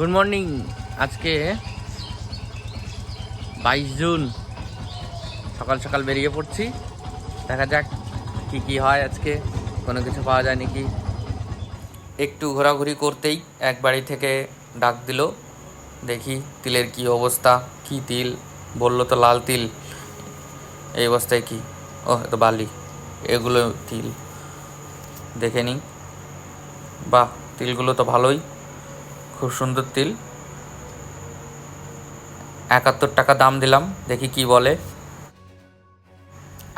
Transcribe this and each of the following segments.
Good morning আজকে বাইশ June. সকাল সকাল বেরিয়ে পড়ছি। দেখা যাক কি কি হয় আজকে। কোনো কিছু পাওয়া যায় নাকি? একটু ঘোরাঘুরি করতেই এক বাড়ি থেকে ডাক দিল। দেখি তিলের কি অবস্থা, কি তিল? বলল তো লাল তিল। এই অবস্থায় কি? ও তো বালি। এগুলো তিল। দেখে নিই। বাহ, তিলগুলো তো ভালোই। খুব সুন্দর তিল। একাত্তর টাকা দাম দিলাম, দেখি কি বলে।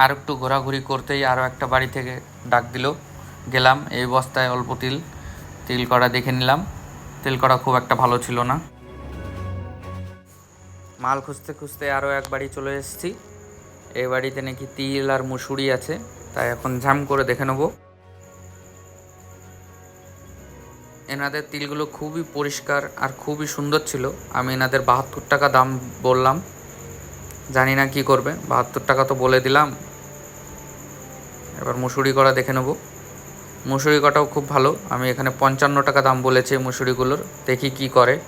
আর একটু ঘোরাঘুরি করতেই আরও একটা বাড়ি থেকে ডাক দিল। গেলাম, এই বস্তায় অল্প তিল। তিল করা দেখে নিলাম। তিল করা খুব একটা ভালো ছিল না। মাল খুঁজতে খুঁজতে আরও এক বাড়ি চলে এসেছি। এই বাড়িতে নাকি তিল আর মুসুরি আছে, তাই এখন ঝাম করে দেখে নেব। এনাদের তিলগুলো খুবই পরিষ্কার আর খুবই সুন্দর ছিল। আমি এনাদের বাহাত্তর টাকা দাম বললাম। জানি না কি করবে। বাহাত্তর টাকা তো বলে দিলাম। এবার মুসুরি করা দেখে নেব। মুসুরি কটাও খুব ভালো। আমি এখানে পঞ্চান্ন টাকা দাম বলেছি মুসুরিগুলোর। দেখি কি করে।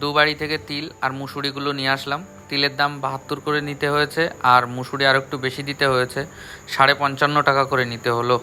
দু বাড়ি থেকে তিল আর মুসুরিগুলো নিয়ে আসলাম। তিলের দাম বাহাত্তর করে নিতে হয়েছে আর মুসুরি আর একটু বেশি দিতে হয়েছে, সাড়ে পঞ্চান্ন টাকা করে নিতে হলো।